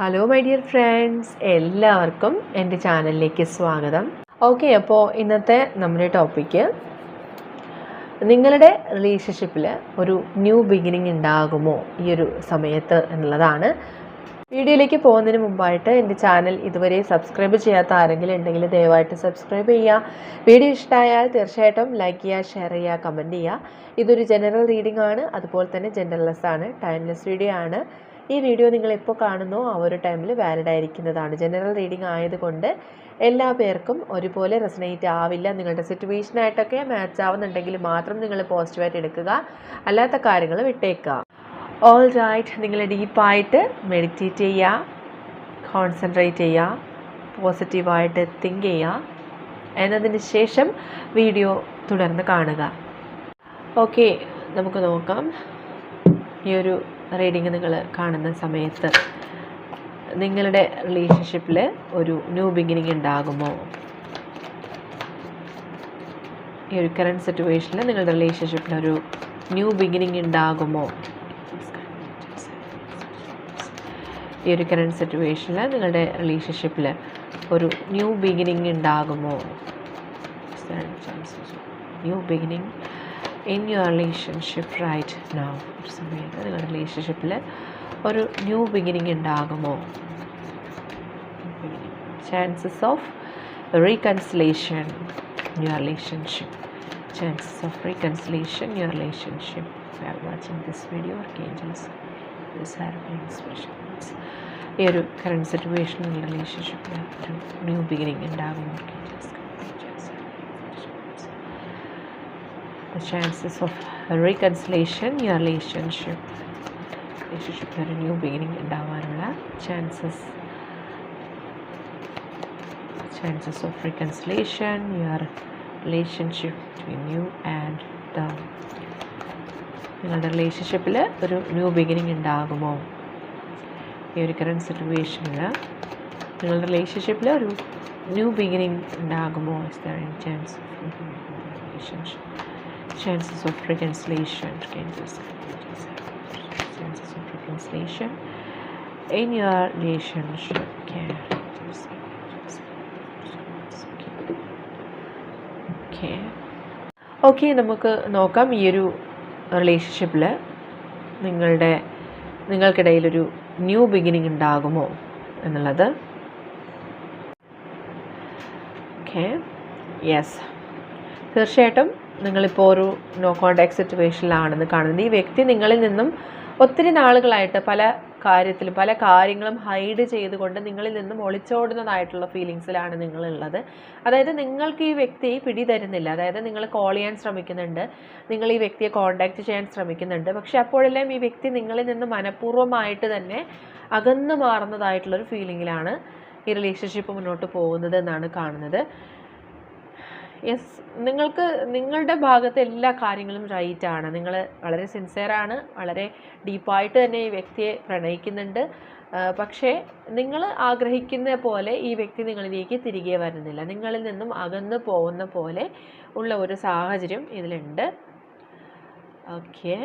Hello my dear friends എല്ലാവർക്കും എന്റെ ചാനലിലേക്ക് സ്വാഗതം. ഓക്കെ അപ്പോൾ ഇന്നത്തെ നമ്മുടെ ടോപ്പിക്ക് നിങ്ങളുടെ റിലേഷൻഷിപ്പിൽ ഒരു ന്യൂ ബിഗിനിങ് ഉണ്ടാകുമോ ഈ ഒരു സമയത്ത് എന്നുള്ളതാണ്. വീഡിയോയിലേക്ക് പോകുന്നതിന് മുമ്പായിട്ട് എന്റെ ചാനൽ ഇതുവരെ സബ്സ്ക്രൈബ് ചെയ്യാത്ത ആരെങ്കിലും ഉണ്ടെങ്കിൽ ദയവായിട്ട് സബ്സ്ക്രൈബ് ചെയ്യുക. വീഡിയോ ഇഷ്ടമായാൽ തീർച്ചയായിട്ടും ലൈക്ക് ചെയ്യുക ഷെയർ ചെയ്യുക കമന്റ് ചെയ്യുക. ഇതൊരു ജനറൽ റീഡിംഗ് ആണ്. അതുപോലെ തന്നെ ജെൻഡർലെസ് ആണ് ടൈംലെസ് വീഡിയോ ആണ്. ഈ വീഡിയോ നിങ്ങൾ എപ്പോൾ കാണുന്നോ ആ ഒരു ടൈമിൽ വാലിഡ് ആയിരിക്കുന്നതാണ്. ജനറൽ റീഡിംഗ് ആയതുകൊണ്ട് എല്ലാ പേർക്കും ഒരുപോലെ റെസനേറ്റ് ആവില്ല. നിങ്ങളുടെ സിറ്റുവേഷനായിട്ടൊക്കെ മാച്ച് ആവുന്നുണ്ടെങ്കിൽ മാത്രം നിങ്ങൾ പോസിറ്റീവായിട്ട് എടുക്കുക. അല്ലാത്ത കാര്യങ്ങൾ വിട്ടേക്കുക. ഓൾ റൈറ്റ് നിങ്ങൾ ഡീപ്പായിട്ട് മെഡിറ്റേറ്റ് ചെയ്യുക. കോൺസെൻട്രേറ്റ് ചെയ്യുക. പോസിറ്റീവായിട്ട് തിങ്ക് ചെയ്യുക. എന്നതിന് ശേഷം വീഡിയോ തുടർന്ന് കാണുക. ഓക്കെ നമുക്ക് നോക്കാം. ഈ ഒരു റീഡിങ് നിങ്ങൾ കാണുന്ന സമയത്ത് നിങ്ങളുടെ റിലേഷൻഷിപ്പിൽ ഒരു ന്യൂ ബിഗിനിങ് ഉണ്ടാകുമോ? ഈ ഒരു കറണ്ട് സിറ്റുവേഷനിൽ നിങ്ങളുടെ റിലേഷൻഷിപ്പിൽ ഒരു ന്യൂ ബിഗിനിങ് ഉണ്ടാകുമോ? ഈ ഒരു കറണ്ട് സിറ്റുവേഷനിൽ നിങ്ങളുടെ റിലേഷൻഷിപ്പിൽ ഒരു ന്യൂ ബിഗിനിങ് ഉണ്ടാകുമോ? New beginning in your relationship right now ഒരു സമയത്ത് നിങ്ങളുടെ റിലേഷൻഷിപ്പിൽ ഒരു ന്യൂ ബിഗിനിങ് ഉണ്ടാകുമോ? Chances of reconciliation your relationship chances of reconciliation your relationship are watching this video angels this are special ഈ ഒരു കറണ്ട് സിറ്റുവേഷൻ നിങ്ങളുടെ റിലേഷൻഷിപ്പിൽ ഒരു ന്യൂ ബിഗിനിങ് ഉണ്ടാകുമോ the chances of reconciliation your relationship റിലേഷൻഷിപ്പിൽ ഒരു ന്യൂ ബിഗിനിങ് ഉണ്ടാവാനുള്ള chances chances of reconciliation, your relationship between you and the നിങ്ങളുടെ റിലേഷൻഷിപ്പിൽ ഒരു ന്യൂ ബിഗിനിങ് ഉണ്ടാകുമോ? ഈ ഒരു കറണ്ട് സിറ്റുവേഷനിൽ നിങ്ങളുടെ റിലേഷൻഷിപ്പിൽ ഒരു ന്യൂ ബിഗിനിങ് ഉണ്ടാകുമോ? Is any chance of relationship chances of reconciliation chances chances of reconciliation in your relationship okay okay okay നമുക്ക് നോക്കാം ഈ ഒരു റിലേഷൻഷിപ്പിൽ നിങ്ങളുടെ നിങ്ങൾക്കിടയിലൊരു ന്യൂ ബിഗിനിങ് ഉണ്ടാകുമോ എന്നുള്ളത് ഓക്കെ യെസ് തീർച്ചയായിട്ടും നിങ്ങളിപ്പോൾ ഒരു നോ കോണ്ടാക്ട് സിറ്റുവേഷനിലാണെന്ന് കാണുന്നത് ഈ വ്യക്തി നിങ്ങളിൽ നിന്നും ഒത്തിരി നാളുകളായിട്ട് പല കാര്യത്തിലും പല കാര്യങ്ങളും ഹൈഡ് ചെയ്തുകൊണ്ട് നിങ്ങളിൽ നിന്നും ഒളിച്ചോടുന്നതായിട്ടുള്ള ഫീലിങ്സിലാണ് നിങ്ങളുള്ളത്. അതായത് നിങ്ങൾക്ക് ഈ വ്യക്തി പിടി തരുന്നില്ല അതായത് നിങ്ങൾ കോൾ ചെയ്യാൻ ശ്രമിക്കുന്നുണ്ട്. നിങ്ങൾ ഈ വ്യക്തിയെ കോണ്ടാക്ട് ചെയ്യാൻ ശ്രമിക്കുന്നുണ്ട്. പക്ഷെ അപ്പോഴെല്ലാം ഈ വ്യക്തി നിങ്ങളിൽ നിന്ന് മനഃപൂർവമായിട്ട് തന്നെ അകന്നു മാറുന്നതായിട്ടുള്ളൊരു ഫീലിങ്ങിലാണ് ഈ റിലേഷൻഷിപ്പ് മുന്നോട്ട് പോകുന്നത് എന്നാണ് കാണുന്നത്. യെസ് നിങ്ങൾക്ക് നിങ്ങളുടെ ഭാഗത്തെ എല്ലാ കാര്യങ്ങളും റൈറ്റ് ആണ്. നിങ്ങൾ വളരെ സിൻസിയറാണ് വളരെ ഡീപ്പായിട്ട് തന്നെ ഈ വ്യക്തിയെ പ്രണയിക്കുന്നുണ്ട്. പക്ഷേ നിങ്ങൾ ആഗ്രഹിക്കുന്ന പോലെ ഈ വ്യക്തി നിങ്ങളിലേക്ക് തിരികെ വരുന്നില്ല. നിങ്ങളിൽ നിന്നും അകന്നു പോകുന്ന പോലെ ഉള്ള ഒരു സാഹചര്യം ഇതിലുണ്ട്. Okay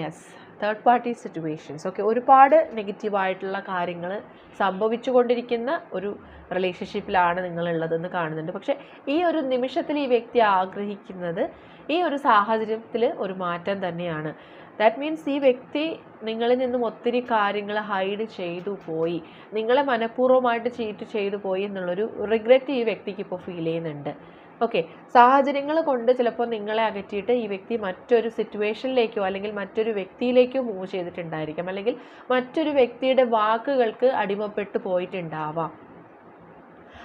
yes third party situations okay ഒരുപാട് നെഗറ്റീവായിട്ടുള്ള കാര്യങ്ങൾ സംഭവിച്ചു കൊണ്ടിരിക്കുന്ന ഒരു റിലേഷൻഷിപ്പിലാണ് നിങ്ങളുള്ളതെന്ന് കാണുന്നുണ്ട്. പക്ഷേ ഈ ഒരു നിമിഷത്തിൽ ഈ വ്യക്തി ആഗ്രഹിക്കുന്നത് ഈ ഒരു സാഹചര്യത്തിൽ ഒരു മാറ്റം തന്നെയാണ്. ദാറ്റ് മീൻസ് ഈ വ്യക്തി നിങ്ങളിൽ നിന്നും ഒത്തിരി കാര്യങ്ങൾ ഹൈഡ് ചെയ്തു പോയി. നിങ്ങളെ മനഃപൂർവമായിട്ട് ചീറ്റ് ചെയ്തു പോയി എന്നുള്ളൊരു റിഗ്രറ്റ് ഈ വ്യക്തിക്ക് ഇപ്പോൾ ഫീൽ ചെയ്യുന്നുണ്ട്. ഓക്കെ സാഹചര്യങ്ങൾ കൊണ്ട് ചിലപ്പോൾ നിങ്ങളെ അകറ്റിയിട്ട് ഈ വ്യക്തി മറ്റൊരു സിറ്റുവേഷനിലേക്കോ അല്ലെങ്കിൽ മറ്റൊരു വ്യക്തിയിലേക്കോ മൂവ് ചെയ്തിട്ടുണ്ടായിരിക്കാം. അല്ലെങ്കിൽ മറ്റൊരു വ്യക്തിയുടെ വാക്കുകൾക്ക് അടിമപ്പെട്ട് പോയിട്ടുണ്ടാവാം.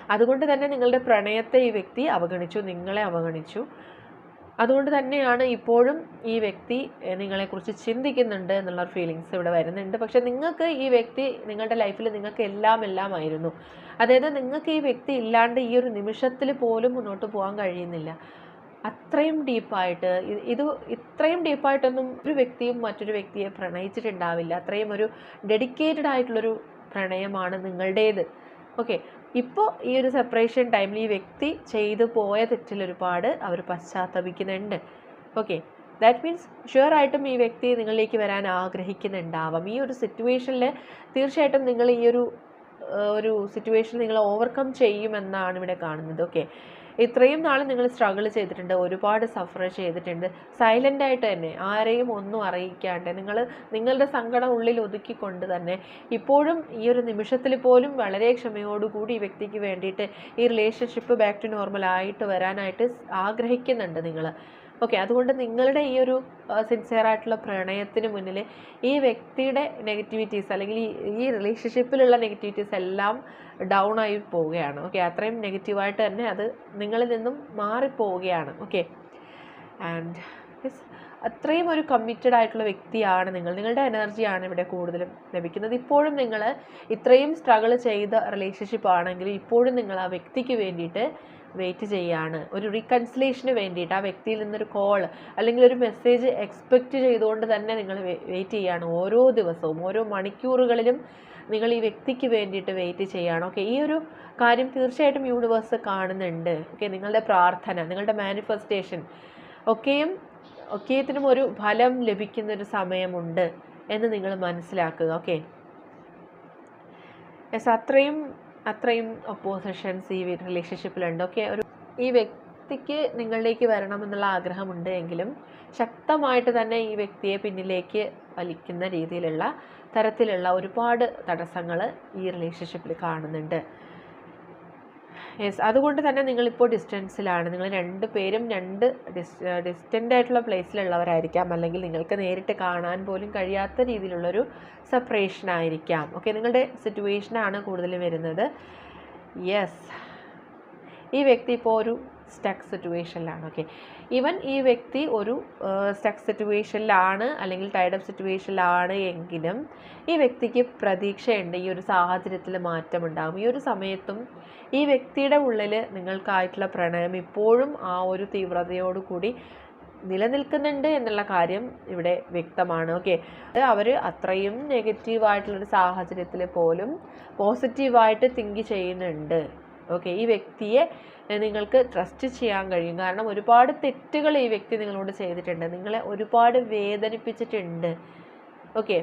അതുകൊണ്ട് തന്നെ നിങ്ങളുടെ പ്രണയത്തെ ഈ വ്യക്തി അവഗണിച്ചു നിങ്ങളെ അവഗണിച്ചു. അതുകൊണ്ട് തന്നെയാണ് ഇപ്പോഴും ഈ വ്യക്തി നിങ്ങളെക്കുറിച്ച് ചിന്തിക്കുന്നുണ്ട് എന്നുള്ള ഫീലിങ്സ് ഇവിടെ വരുന്നുണ്ട്. പക്ഷെ നിങ്ങൾക്ക് ഈ വ്യക്തി നിങ്ങളുടെ ലൈഫിൽ നിങ്ങൾക്ക് എല്ലാം എല്ലാം ആയിരുന്നു അതായത് നിങ്ങൾക്ക് ഈ വ്യക്തി ഇല്ലാണ്ട് ഈ ഒരു നിമിഷത്തിൽ പോലും മുന്നോട്ട് പോകാൻ കഴിയുന്നില്ല. അത്രയും ഡീപ്പായിട്ട് ഇത് ഇത്രയും ഡീപ്പായിട്ടൊന്നും ഒരു വ്യക്തിയും മറ്റൊരു വ്യക്തിയെ പ്രണയിച്ചിട്ടുണ്ടാവില്ല. അത്രയും ഒരു ഡെഡിക്കേറ്റഡ് ആയിട്ടുള്ളൊരു പ്രണയമാണ് നിങ്ങളുടേത്. ഓക്കെ ഇപ്പോൾ ഈ ഒരു സെപ്പറേഷൻ ടൈമിൽ ഈ വ്യക്തി ചെയ്തു പോയ തെറ്റിൽ ഒരുപാട് അവർ പശ്ചാത്തപിക്കുന്നുണ്ട്. ഓക്കെ ദാറ്റ് മീൻസ് ഷുവർ ആയിട്ടും ഈ വ്യക്തി നിങ്ങളിലേക്ക് വരാൻ ആഗ്രഹിക്കുന്നുണ്ടാവാം. ഈ ഒരു സിറ്റുവേഷനിൽ തീർച്ചയായിട്ടും നിങ്ങൾ ഈ ഒരു ഒരു സിറ്റുവേഷൻ നിങ്ങൾ ഓവർകം ചെയ്യുമെന്നാണ് ഇവിടെ കാണുന്നത്. ഓക്കെ ഇത്രയും നാൾ നിങ്ങൾ സ്ട്രഗിൾ ചെയ്തിട്ടുണ്ട് ഒരുപാട് സഫർ ചെയ്തിട്ടുണ്ട്. സൈലന്റ് ആയിട്ട് തന്നെ ആരെയും ഒന്നും അറിയിക്കാണ്ട് നിങ്ങൾ നിങ്ങളുടെ സങ്കടം ഉള്ളിൽ ഒതുക്കിക്കൊണ്ട് തന്നെ ഇപ്പോഴും ഈ ഒരു നിമിഷത്തിൽ പോലും വളരെ ക്ഷമയോടുകൂടി ഈ വ്യക്തിക്ക് വേണ്ടിയിട്ട് ഈ റിലേഷൻഷിപ്പ് ബാക്ക് ടു നോർമൽ ആയിട്ട് വരാനായിട്ട് ആഗ്രഹിക്കുന്നുണ്ട് നിങ്ങൾ ഓക്കെ അതുകൊണ്ട് നിങ്ങളുടെ ഈ ഒരു സിൻസിയർ ആയിട്ടുള്ള പ്രണയത്തിന് മുന്നിൽ ഈ വ്യക്തിയുടെ നെഗറ്റിവിറ്റീസ് അല്ലെങ്കിൽ ഈ റിലേഷൻഷിപ്പിലുള്ള നെഗറ്റിവിറ്റീസ് എല്ലാം ഡൗൺ ആയി പോവുകയാണ്. ഓക്കെ അത്രയും നെഗറ്റീവായിട്ട് തന്നെ അത് നിങ്ങളിൽ നിന്നും മാറിപ്പോവുകയാണ്. ഓക്കെ ആൻഡ് അത്രയും ഒരു കമ്മിറ്റഡ് ആയിട്ടുള്ള വ്യക്തിയാണ് നിങ്ങൾ. നിങ്ങളുടെ എനർജിയാണ് ഇവിടെ കൂടുതലും ലഭിക്കുന്നത്. ഇപ്പോഴും നിങ്ങൾ ഇത്രയും സ്ട്രഗിൾ ചെയ്ത റിലേഷൻഷിപ്പ് ആണെങ്കിലും ഇപ്പോഴും നിങ്ങൾ ആ വ്യക്തിക്ക് വേണ്ടിയിട്ട് വെയിറ്റ് ചെയ്യാണ്. ഒരു റീകൺസിലേഷന് വേണ്ടിയിട്ട് ആ വ്യക്തിയിൽ നിന്നൊരു കോൾ അല്ലെങ്കിൽ ഒരു മെസ്സേജ് എക്സ്പെക്റ്റ് ചെയ്തുകൊണ്ട് തന്നെ നിങ്ങൾ വെയിറ്റ് ചെയ്യുകയാണ് ഓരോ ദിവസവും ഓരോ മണിക്കൂറുകളിലും നിങ്ങൾ ഈ വ്യക്തിക്ക് വേണ്ടിയിട്ട് വെയിറ്റ് ചെയ്യുകയാണ് ഓക്കെ ഈ ഒരു കാര്യം തീർച്ചയായിട്ടും യൂണിവേഴ്സ് കാണുന്നുണ്ട്. ഓക്കെ നിങ്ങളുടെ പ്രാർത്ഥന നിങ്ങളുടെ മാനിഫെസ്റ്റേഷൻ ഒക്കെയും ഒക്കെയത്തിനും ഒരു ഫലം ലഭിക്കുന്നൊരു സമയമുണ്ട് എന്ന് നിങ്ങൾ മനസ്സിലാക്കുക. ഓക്കെ യെസ് അത്രയും അത്രയും ഒപ്പോസിഷൻസ് ഈ റിലേഷൻഷിപ്പിലുണ്ട് ഓക്കെ ഒരു ഈ വ്യക്തിക്ക് നിങ്ങളിലേക്ക് വരണമെന്നുള്ള ആഗ്രഹമുണ്ട് എങ്കിലും ശക്തമായിട്ട് തന്നെ ഈ വ്യക്തിയെ പിന്നിലേക്ക് വലിക്കുന്ന രീതിയിലുള്ള തരത്തിലുള്ള ഒരുപാട് തടസ്സങ്ങൾ ഈ റിലേഷൻഷിപ്പിൽ കാണുന്നുണ്ട്. യെസ് അതുകൊണ്ട് തന്നെ നിങ്ങളിപ്പോൾ ഡിസ്റ്റൻസിലാണ് നിങ്ങൾ രണ്ട് പേരും രണ്ട് ഡിസ് ഡിസ്റ്റന്റ് ആയിട്ടുള്ള പ്ലേസിലുള്ളവരായിരിക്കാം അല്ലെങ്കിൽ നിങ്ങൾക്ക് നേരിട്ട് കാണാൻ പോലും കഴിയാത്ത രീതിയിലുള്ളൊരു സെപ്പറേഷൻ ആയിരിക്കാം. ഓക്കെ നിങ്ങളുടെ സിറ്റുവേഷനാണ് കൂടുതൽ വരുന്നത്. യെസ് ഈ വ്യക്തി ഇപ്പോൾ ഒരു സ്റ്റക്ക് സിറ്റുവേഷനിലാണ് ഓക്കെ ഈവൻ ഈ വ്യക്തി ഒരു സ്റ്റക്ക് സിറ്റുവേഷനിലാണ് അല്ലെങ്കിൽ ടൈഡപ്പ് സിറ്റുവേഷനിലാണ് എങ്കിലും ഈ വ്യക്തിക്ക് പ്രതീക്ഷയുണ്ട് ഈ ഒരു സാഹചര്യത്തിൽ മാറ്റമുണ്ടാകും ഈ ഒരു സമയത്തും ഈ വ്യക്തിയുടെ ഉള്ളിൽ നിങ്ങൾക്കായിട്ടുള്ള പ്രണയം ഇപ്പോഴും ആ ഒരു തീവ്രതയോടുകൂടി നിലനിൽക്കുന്നുണ്ട് എന്നുള്ള കാര്യം ഇവിടെ വ്യക്തമാണ് ഓക്കെ അവർ അത്രയും നെഗറ്റീവായിട്ടുള്ളൊരു സാഹചര്യത്തിൽ പോലും പോസിറ്റീവായിട്ട് തിങ്ക് ചെയ്യുന്നുണ്ട്. ഓക്കെ ഈ വ്യക്തിയെ നിങ്ങൾക്ക് ട്രസ്റ്റ് ചെയ്യാൻ കഴിയും. കാരണം ഒരുപാട് തെറ്റുകൾ ഈ വ്യക്തി നിങ്ങളോട് ചെയ്തിട്ടുണ്ട്. നിങ്ങളെ ഒരുപാട് വേദനിപ്പിച്ചിട്ടുണ്ട്. ഓക്കെ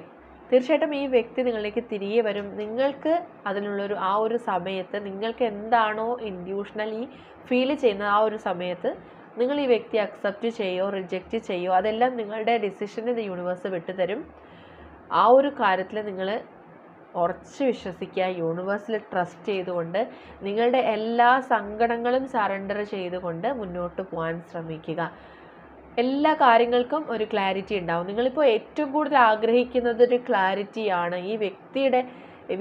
തീർച്ചയായിട്ടും ഈ വ്യക്തി നിങ്ങളിലേക്ക് തിരികെ വരും. നിങ്ങൾക്ക് അതിനുള്ളൊരു ആ ഒരു സമയത്ത് നിങ്ങൾക്ക് എന്താണോ ഇൻഡ്യൂഷണലി ഫീൽ ചെയ്യുന്നത് ആ ഒരു സമയത്ത് നിങ്ങൾ ഈ വ്യക്തി അക്സെപ്റ്റ് ചെയ്യോ റിജക്റ്റ് ചെയ്യോ അതെല്ലാം നിങ്ങളുടെ ഡിസിഷന് യൂണിവേഴ്സ് വിട്ടുതരും. ആ ഒരു കാര്യത്തിൽ നിങ്ങൾ ഉറച്ച് വിശ്വസിക്കുക യൂണിവേഴ്സിൽ ട്രസ്റ്റ് ചെയ്തുകൊണ്ട് നിങ്ങളുടെ എല്ലാ സങ്കടങ്ങളും സറണ്ടർ ചെയ്തുകൊണ്ട് മുന്നോട്ട് പോകാൻ ശ്രമിക്കുക. എല്ലാ കാര്യങ്ങൾക്കും ഒരു ക്ലാരിറ്റി ഉണ്ടാവും. നിങ്ങളിപ്പോൾ ഏറ്റവും കൂടുതൽ ആഗ്രഹിക്കുന്നത് ഒരു ക്ലാരിറ്റിയാണ് ഈ വ്യക്തിയുടെ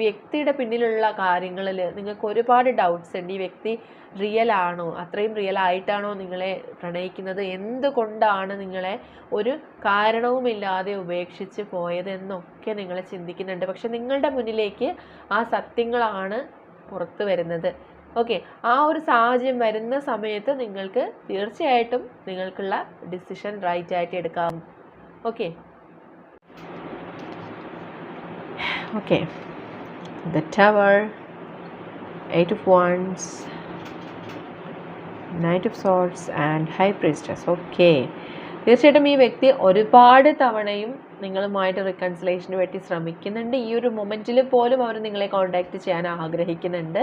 വ്യക്തിയുടെ പിന്നിലുള്ള കാര്യങ്ങളിൽ നിങ്ങൾക്ക് ഒരുപാട് ഡൗട്ട്സ് ഉണ്ട്. ഈ വ്യക്തി റിയൽ ആണോ? അത്രയും റിയൽ ആയിട്ടാണോ നിങ്ങളെ പ്രണയിക്കുന്നത്? എന്തുകൊണ്ടാണ് നിങ്ങളെ ഒരു കാരണവുമില്ലാതെ ഉപേക്ഷിച്ച് പോയതെന്നൊക്കെ നിങ്ങൾ ചിന്തിക്കുന്നുണ്ട്. പക്ഷെ നിങ്ങളുടെ മുന്നിലേക്ക് ആ സത്യങ്ങളാണ് പുറത്തു വരുന്നത്. ഓക്കെ ആ ഒരു സാഹചര്യം വരുന്ന സമയത്ത് നിങ്ങൾക്ക് തീർച്ചയായിട്ടും നിങ്ങൾക്കുള്ള ഡിസിഷൻ റൈറ്റ് ആയിട്ട് എടുക്കാം. Okay okay the tower eight of wands knight of swords and high priestess. Okay തീർച്ചയായിട്ടും ഈ വ്യക്തി ഒരുപാട് തവണയും നിങ്ങളുമായിട്ട് റിക്കൺസിലേഷന് വേണ്ടി ശ്രമിക്കുന്നുണ്ട്. ഈ ഒരു മൊമെന്റിൽ പോലും അവർ നിങ്ങളെ കോൺടാക്റ്റ് ചെയ്യാൻ ആഗ്രഹിക്കുന്നുണ്ട്.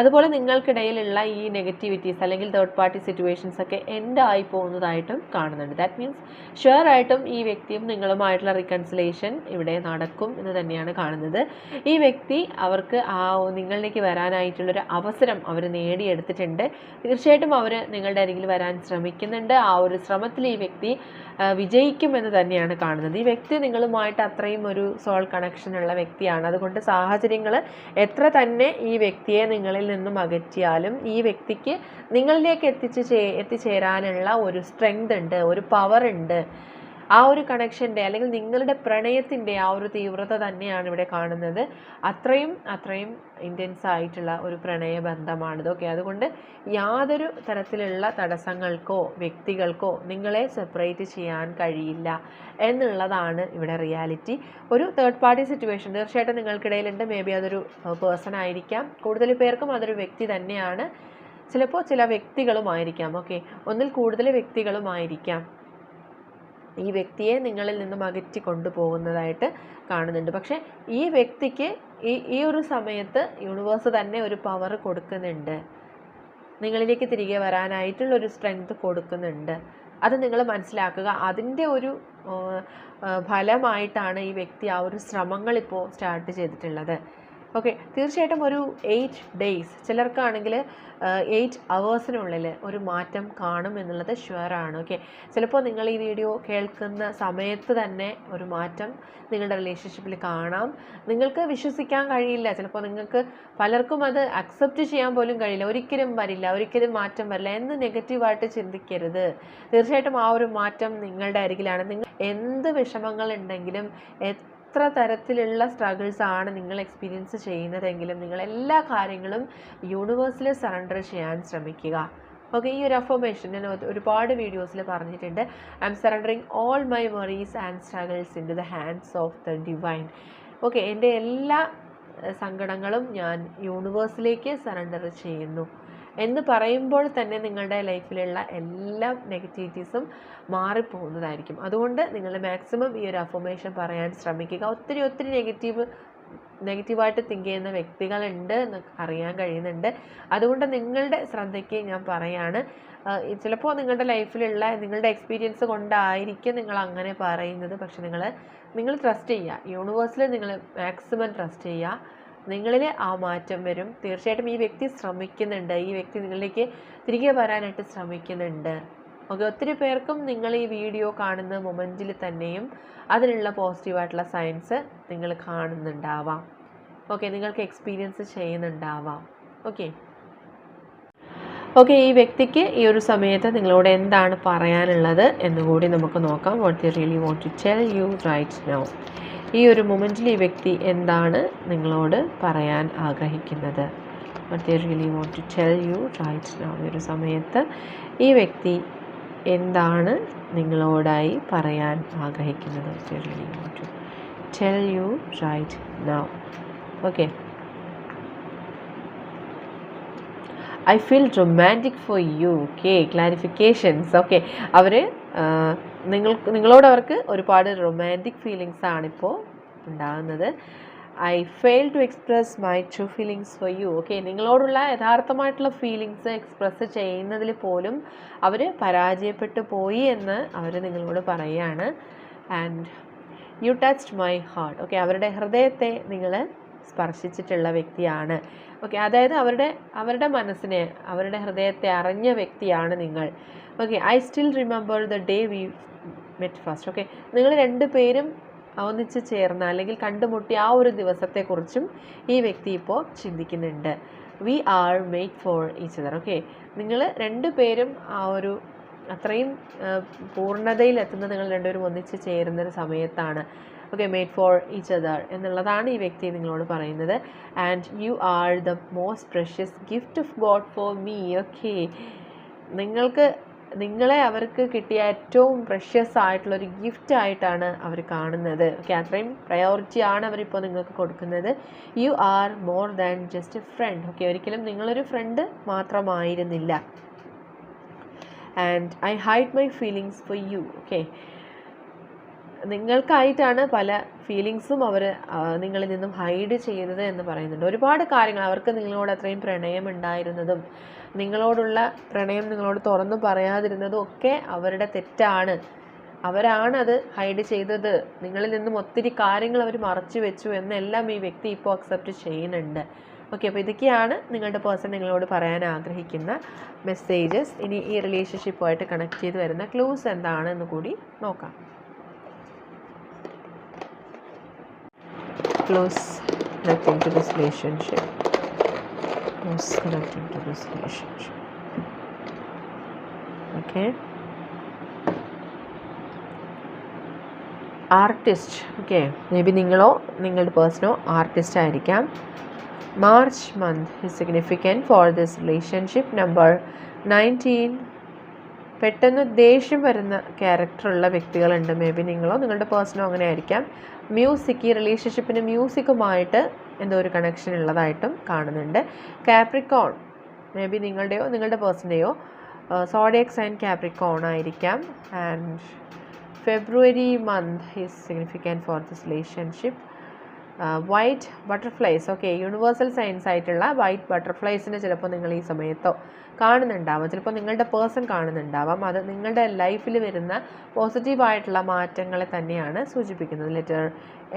അതുപോലെ നിങ്ങൾക്കിടയിലുള്ള ഈ നെഗറ്റിവിറ്റീസ് അല്ലെങ്കിൽ തേർഡ് പാർട്ടി സിറ്റുവേഷൻസ് ഒക്കെ എൻഡ് ആയി പോകുന്നതായിട്ടും കാണുന്നുണ്ട്. ദാറ്റ് മീൻസ് ഷുവർ ആയിട്ടും ഈ വ്യക്തിയും നിങ്ങളുമായിട്ടുള്ള റിക്കൺസിലേഷൻ ഇവിടെ നടക്കും എന്ന് തന്നെയാണ് കാണുന്നത്. ഈ വ്യക്തി അവർക്ക് ആ നിങ്ങളിലേക്ക് വരാനായിട്ടുള്ളൊരു അവസരം അവർ നേടിയെടുത്തിട്ടുണ്ട്. തീർച്ചയായിട്ടും അവർ നിങ്ങളുടെ അരികിൽ വരാൻ ശ്രമിക്കുന്നുണ്ട്. ആ ഒരു ശ്രമത്തിൽ ഈ വ്യക്തി വിജയിക്കുമെന്ന് തന്നെയാണ് കാണുന്നത്. ഈ വ്യക്തി നിങ്ങളുമായിട്ട് അത്രയും ഒരു സോൾ കണക്ഷൻ ഉള്ള വ്യക്തിയാണ്. അതുകൊണ്ട് സാഹചര്യങ്ങൾ എത്ര തന്നെ ഈ വ്യക്തിയെ നിങ്ങളിൽ നിന്നും അകറ്റിയാലും ഈ വ്യക്തിക്ക് നിങ്ങളിലേക്ക് എത്തിച്ച് എത്തിച്ചേരാനുള്ള ഒരു സ്ട്രെങ്ത് ഉണ്ട് ഒരു പവർ ഉണ്ട്. ആ ഒരു കണക്ഷന്റെ അല്ലെങ്കിൽ നിങ്ങളുടെ പ്രണയത്തിന്റെ ആ ഒരു തീവ്രത തന്നെയാണ് ഇവിടെ കാണുന്നത്. അത്രയും അത്രയും ഇന്റൻസ് ആയിട്ടുള്ള ഒരു പ്രണയ ബന്ധമാണിത്. ഓക്കെ അതുകൊണ്ട് യാതൊരു തരത്തിലുള്ള തടസ്സങ്ങൾക്കോ വ്യക്തികൾക്കോ നിങ്ങളെ സെപ്പറേറ്റ് ചെയ്യാൻ കഴിയില്ല എന്നുള്ളതാണ് ഇവിടെ റിയാലിറ്റി ഒരു തേർഡ് പാർട്ടി സിറ്റുവേഷൻ തീർച്ചയായിട്ടും നിങ്ങൾക്കിടയിലുണ്ട്. മേ ബി അതൊരു പേഴ്സൺ ആയിരിക്കാം. കൂടുതൽ പേർക്കും അതൊരു വ്യക്തി തന്നെയാണ്. ചിലപ്പോൾ ചില വ്യക്തികളുമായിരിക്കാം. ഓക്കെ ഒന്നിൽ കൂടുതൽ വ്യക്തികളുമായിരിക്കാം. ഈ വ്യക്തിയെ നിങ്ങളിൽ നിന്നും അകറ്റി കൊണ്ടുപോകുന്നതായിട്ട് കാണുന്നുണ്ട്. പക്ഷേ ഈ വ്യക്തിക്ക് ഈ ഈ ഒരു സമയത്ത് യൂണിവേഴ്സ് തന്നെ ഒരു പവർ കൊടുക്കുന്നുണ്ട്. നിങ്ങളിലേക്ക് തിരികെ വരാനായിട്ടുള്ള ഒരു സ്ട്രെങ്ത് കൊടുക്കുന്നുണ്ട്. അത് നിങ്ങൾ മനസ്സിലാക്കുക. അതിന്റെ ഒരു ഫലമായിട്ടാണ് ഈ വ്യക്തി ആ ഒരു ശ്രമങ്ങൾ ഇപ്പോൾ സ്റ്റാർട്ട് ചെയ്തിട്ടുള്ളത്. ഓക്കെ തീർച്ചയായിട്ടും ഒരു എയ്റ്റ് ഡേയ്സ് ചിലർക്കാണെങ്കിൽ എയ്റ്റ് അവേഴ്സിനുള്ളിൽ ഒരു മാറ്റം കാണും എന്നുള്ളത് ഷുവറാണ് ഓക്കെ ചിലപ്പോൾ നിങ്ങൾ ഈ വീഡിയോ കേൾക്കുന്ന സമയത്ത് തന്നെ ഒരു മാറ്റം നിങ്ങളുടെ റിലേഷൻഷിപ്പിൽ കാണാം. നിങ്ങൾക്ക് വിശ്വസിക്കാൻ കഴിയില്ല. ചിലപ്പോൾ നിങ്ങൾക്ക് പലർക്കും അത് അക്സെപ്റ്റ് ചെയ്യാൻ പോലും കഴിയില്ല. ഒരിക്കലും വരില്ല ഒരിക്കലും മാറ്റം വരില്ല എന്ന് നെഗറ്റീവായിട്ട് ചിന്തിക്കരുത്. തീർച്ചയായിട്ടും ആ ഒരു മാറ്റം നിങ്ങളുടെ അരികിലാണ്. നിങ്ങൾ എന്ത് വിഷമങ്ങൾ ഉണ്ടെങ്കിലും എത്ര തരത്തിലുള്ള സ്ട്രഗിൾസ് ആണ് നിങ്ങൾ എക്സ്പീരിയൻസ് ചെയ്യുന്നതെങ്കിലും നിങ്ങൾ എല്ലാ കാര്യങ്ങളും യൂണിവേഴ്സിൽ സറണ്ടർ ചെയ്യാൻ ശ്രമിക്കുക. ഓക്കെ ഈ ഒരു അഫർമേഷൻ ഞാൻ ഒരു- ഒരുപാട് വീഡിയോസിൽ പറഞ്ഞിട്ടുണ്ട്. I am surrendering all my worries and struggles into the hands of the divine okay എന്റെ എല്ലാ സങ്കടങ്ങളും ഞാൻ യൂണിവേഴ്സിലേക്ക് സറണ്ടർ ചെയ്യുന്നു. എന്ന് പറയുമ്പോൾ തന്നെ നിങ്ങളുടെ ലൈഫിലുള്ള എല്ലാ നെഗറ്റിവിറ്റീസും മാറിപ്പോകുന്നതായിരിക്കും. അതുകൊണ്ട് നിങ്ങൾ മാക്സിമം ഈ ഒരു അഫർമേഷൻ പറയാൻ ശ്രമിക്കുക. ഒത്തിരി ഒത്തിരി നെഗറ്റീവ് നെഗറ്റീവായിട്ട് തിങ്ക് ചെയ്യുന്ന വ്യക്തികളുണ്ട് എന്ന് അറിയാൻ കഴിയുന്നുണ്ട്. അതുകൊണ്ട് നിങ്ങളുടെ ശ്രദ്ധയ്ക്ക് ഞാൻ പറയാണ്. ചിലപ്പോൾ നിങ്ങളുടെ ലൈഫിലുള്ള നിങ്ങളുടെ എക്സ്പീരിയൻസ് കൊണ്ടായിരിക്കും നിങ്ങൾ അങ്ങനെ പറയുന്നത്. പക്ഷെ നിങ്ങൾ നിങ്ങൾ ട്രസ്റ്റ് ചെയ്യുക. യൂണിവേഴ്സിൽ നിങ്ങൾ മാക്സിമം ട്രസ്റ്റ് ചെയ്യുക. നിങ്ങളിൽ ആ മാറ്റം വരും. തീർച്ചയായിട്ടും ഈ വ്യക്തി ശ്രമിക്കുന്നുണ്ട്. ഈ വ്യക്തി നിങ്ങളിലേക്ക് തിരികെ വരാനായിട്ട് ശ്രമിക്കുന്നുണ്ട്. ഓക്കെ ഒത്തിരി പേർക്കും നിങ്ങൾ ഈ വീഡിയോ കാണുന്ന മൊമെന്റിൽ തന്നെയും അതിനുള്ള പോസിറ്റീവായിട്ടുള്ള സയൻസ് നിങ്ങൾ കാണുന്നുണ്ടാവാം. ഓക്കെ നിങ്ങൾക്ക് എക്സ്പീരിയൻസ് ചെയ്യുന്നുണ്ടാവാം. ഓക്കെ ഓക്കെ ഈ വ്യക്തിക്ക് ഈ ഒരു സമയത്ത് നിങ്ങളോട് എന്താണ് പറയാനുള്ളത് എന്നുകൂടി നമുക്ക് നോക്കാം. What you really want to tell you right now ഈ ഒരു മൊമെന്റിൽ ഈ വ്യക്തി എന്താണ് നിങ്ങളോട് പറയാൻ ആഗ്രഹിക്കുന്നത്? What really want to tell you right now ഈ ഒരു സമയത്ത് ഈ വ്യക്തി എന്താണ് നിങ്ങളോടായി പറയാൻ ആഗ്രഹിക്കുന്നത്? What really want to tell you right now okay I feel romantic for you okay clarifications okay അവർ നിങ്ങൾ നിങ്ങളോട് അവർക്ക് ഒരുപാട് റൊമാന്റിക് ഫീലിങ്സ് ആണിപ്പോൾ ഉണ്ടാകുന്നത്. I fail to express my true feelings for you okay നിങ്ങളോടുള്ള യഥാർത്ഥമായിട്ടുള്ള ഫീലിങ്സ് എക്സ്പ്രസ് ചെയ്യുന്നതിൽ പോലും അവർ പരാജയപ്പെട്ടു പോയി എന്ന് അവർ നിങ്ങളോട് പറയുകയാണ്. And you touched my heart okay അവരുടെ ഹൃദയത്തെ നിങ്ങൾ സ്പർശിച്ചിട്ടുള്ള വ്യക്തിയാണ്. ഓക്കെ അതായത് അവരുടെ അവരുടെ മനസ്സിനെ അവരുടെ ഹൃദയത്തെ അറിഞ്ഞ വ്യക്തിയാണ് നിങ്ങൾ. Okay I still remember the day we met first okay നിങ്ങൾ രണ്ട് പേരും ഒന്നിച്ച് ചേർന്ന അല്ലെങ്കിൽ കണ്ടുമുട്ടി ആ ഒരു ദിവസത്തെക്കുറിച്ചും ഈ വ്യക്തി ഇപ്പോൾ ചിന്തിക്കുന്നുണ്ട്. We are made for each other okay നിങ്ങൾ രണ്ട് പേരും ആ ഒരു അത്രയും പൂർണതയിലെത്തുന്ന നിങ്ങൾ രണ്ടുപേരും ഒന്നിച്ച് ചേരുന്ന ഒരു സമയത്താണ്. Okay made for each other എന്നുള്ളതാണ് ഈ വ്യക്തി നിങ്ങളോട് പറയുന്നത്. And you are the most precious gift of God for me okay നിങ്ങൾക്ക് നിങ്ങളെ അവർക്ക് കിട്ടിയ ഏറ്റവും പ്രഷ്യസ് ആയിട്ടുള്ള ഒരു ഗിഫ്റ്റ് ആയിട്ടാണ് അവർ കാണുന്നത്. ഓക്കെ അത്രയും പ്രയോറിറ്റി ആണ് അവരിപ്പോൾ നിങ്ങൾക്ക് കൊടുക്കുന്നത്. You are more than just a friend okay ഒരിക്കലും നിങ്ങളൊരു ഫ്രണ്ട് മാത്രമായിരുന്നില്ല. And I hide my feelings for you okay നിങ്ങൾക്കായിട്ടാണ് പല ഫീലിങ്സും അവർ നിങ്ങളിൽ നിന്നും ഹൈഡ് ചെയ്യുന്നത് എന്ന് പറയുന്നുണ്ട്. ഒരുപാട് കാര്യങ്ങൾ അവർക്ക് നിങ്ങളോട് അത്രയും പ്രണയം ഉണ്ടായിരുന്നതും നിങ്ങളോടുള്ള പ്രണയം നിങ്ങളോട് തുറന്നു പറയാതിരുന്നതും ഒക്കെ അവരുടെ തെറ്റാണ്. അവരാണത് ഹൈഡ് ചെയ്തത്. നിങ്ങളിൽ നിന്നും ഒത്തിരി കാര്യങ്ങൾ അവർ മറച്ചു വെച്ചു എന്നെല്ലാം ഈ വ്യക്തി ഇപ്പോൾ അക്സെപ്റ്റ് ചെയ്യുന്നുണ്ട്. ഓക്കെ അപ്പോൾ ഇതൊക്കെയാണ് നിങ്ങളുടെ പേഴ്സൺ നിങ്ങളോട് പറയാൻ ആഗ്രഹിക്കുന്ന മെസ്സേജസ് ഇനി ഈ റിലേഷൻഷിപ്പുമായിട്ട് കണക്ട് ചെയ്ത് വരുന്ന ക്ലൂസ് എന്താണെന്ന് കൂടി നോക്കാം. Close connecting to this relationship. Close connecting to this relationship. Okay? Artist okay may be നിങ്ങളോ നിങ്ങളുടെ പേഴ്സണോ ആർട്ടിസ്റ്റ് ആയിരിക്കാം. March month is significant for this relationship number nineteen പെട്ടെന്ന് ദേഷ്യം വരുന്ന ക്യാരക്ടറുള്ള വ്യക്തികളുണ്ട്. മേ ബി നിങ്ങളോ നിങ്ങളുടെ പേഴ്സണോ അങ്ങനെ ആയിരിക്കാം. മ്യൂസിക് ഈ റിലേഷൻഷിപ്പിന് മ്യൂസിക്കുമായിട്ട് എന്തോ ഒരു കണക്ഷൻ ഉള്ളതായിട്ടും കാണുന്നുണ്ട്. കാപ്രിക്കോൺ മേ ബി നിങ്ങളുടെയോ നിങ്ങളുടെ പേഴ്സന്റെയോ സോഡിയക് സൈൻ കാപ്രിക്കോൺ ആയിരിക്കാം. And February month is significant for this relationship white butterflies okay universal science ആയിട്ടുള്ള വൈറ്റ് ബട്ടർഫ്ലൈസിനെ ചിലപ്പോൾ നിങ്ങൾ ഈ സമയത്തോ കാണുന്നുണ്ടാവാം. ചിലപ്പോൾ നിങ്ങളുടെ പേഴ്സൺ കാണുന്നുണ്ടാവാം. അത് നിങ്ങളുടെ ലൈഫിൽ വരുന്ന പോസിറ്റീവായിട്ടുള്ള മാറ്റങ്ങളെ തന്നെയാണ് സൂചിപ്പിക്കുന്നത്. Letter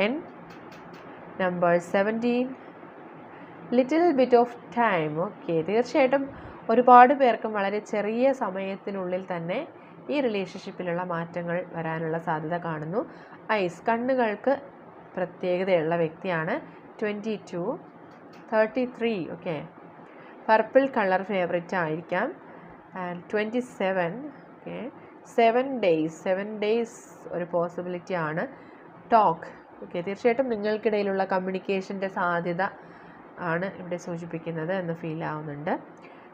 N number seventeen little bit of time okay തീർച്ചയായിട്ടും ഒരുപാട് പേർക്കും വളരെ ചെറിയ സമയത്തിനുള്ളിൽ തന്നെ ഈ റിലേഷൻഷിപ്പിലുള്ള മാറ്റങ്ങൾ വരാനുള്ള സാധ്യത കാണുന്നു. ഐസ് കണ്ണുകൾക്ക് പ്രത്യേകതയുള്ള വ്യക്തിയാണ്. Twenty two thirty three okay purple colour favourite ആയിരിക്കാം. And twenty seven okay seven days seven days ഒരു പോസിബിലിറ്റി ആണ്. ടോക്ക് ഓക്കെ തീർച്ചയായിട്ടും നിങ്ങൾക്കിടയിലുള്ള കമ്മ്യൂണിക്കേഷന്റെ സാധ്യത ആണ് ഇവിടെ സൂചിപ്പിക്കുന്നത് എന്ന് ഫീൽ ആവുന്നുണ്ട്.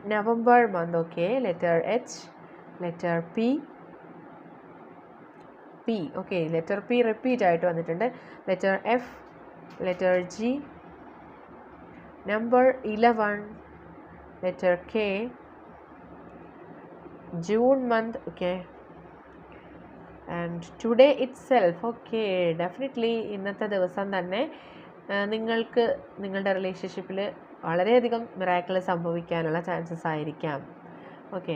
November month okay letter H letter P P okay letter P repeat ആയിട്ട് വന്നിട്ടുണ്ട്. Letter F letter G number eleven letter K June month okay and today itself okay definitely ഇന്നത്തെ ദിവസം തന്നെ നിങ്ങൾക്ക് നിങ്ങളുടെ റിലേഷൻഷിപ്പിൽ വളരെയധികം മിറാക്കിൾ സംഭവിക്കാനുള്ള ചാൻസസ് ആയിരിക്കാം. ഓക്കെ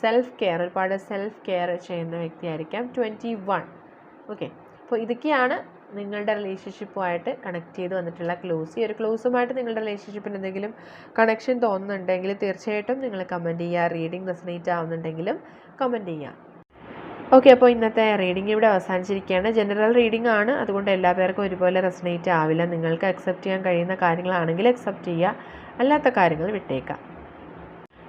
സെൽഫ് കെയർ ഒരുപാട് സെൽഫ് കെയർ ചെയ്യുന്ന വ്യക്തിയായിരിക്കാം. ട്വന്റി വൺ ഓക്കെ അപ്പോൾ ഇതൊക്കെയാണ് നിങ്ങളുടെ റിലേഷൻഷിപ്പുമായിട്ട് കണക്ട് ചെയ്ത് വന്നിട്ടുള്ള ക്ലോസ് ഈ ഒരു ക്ലോസുമായിട്ട് നിങ്ങളുടെ റിലേഷൻഷിപ്പിന് എന്തെങ്കിലും കണക്ഷൻ തോന്നുന്നുണ്ടെങ്കിൽ തീർച്ചയായിട്ടും നിങ്ങൾ കമന്റ് ചെയ്യുക. റീഡിംഗ് റെസനേറ്റ് ആവുന്നുണ്ടെങ്കിലും കമന്റ് ചെയ്യുക. ഓക്കെ അപ്പോൾ ഇന്നത്തെ റീഡിംഗ് ഇവിടെ അവസാനിച്ചിരിക്കുകയാണ്. ജനറൽ റീഡിംഗ് ആണ്. അതുകൊണ്ട് എല്ലാ പേർക്കും ഒരുപോലെ റെസനേറ്റ് ആവില്ല. നിങ്ങൾക്ക് അക്സെപ്റ്റ് ചെയ്യാൻ കഴിയുന്ന കാര്യങ്ങളാണെങ്കിൽ അക്സെപ്റ്റ് ചെയ്യുക. അല്ലാത്ത കാര്യങ്ങൾ വിട്ടേക്കാം.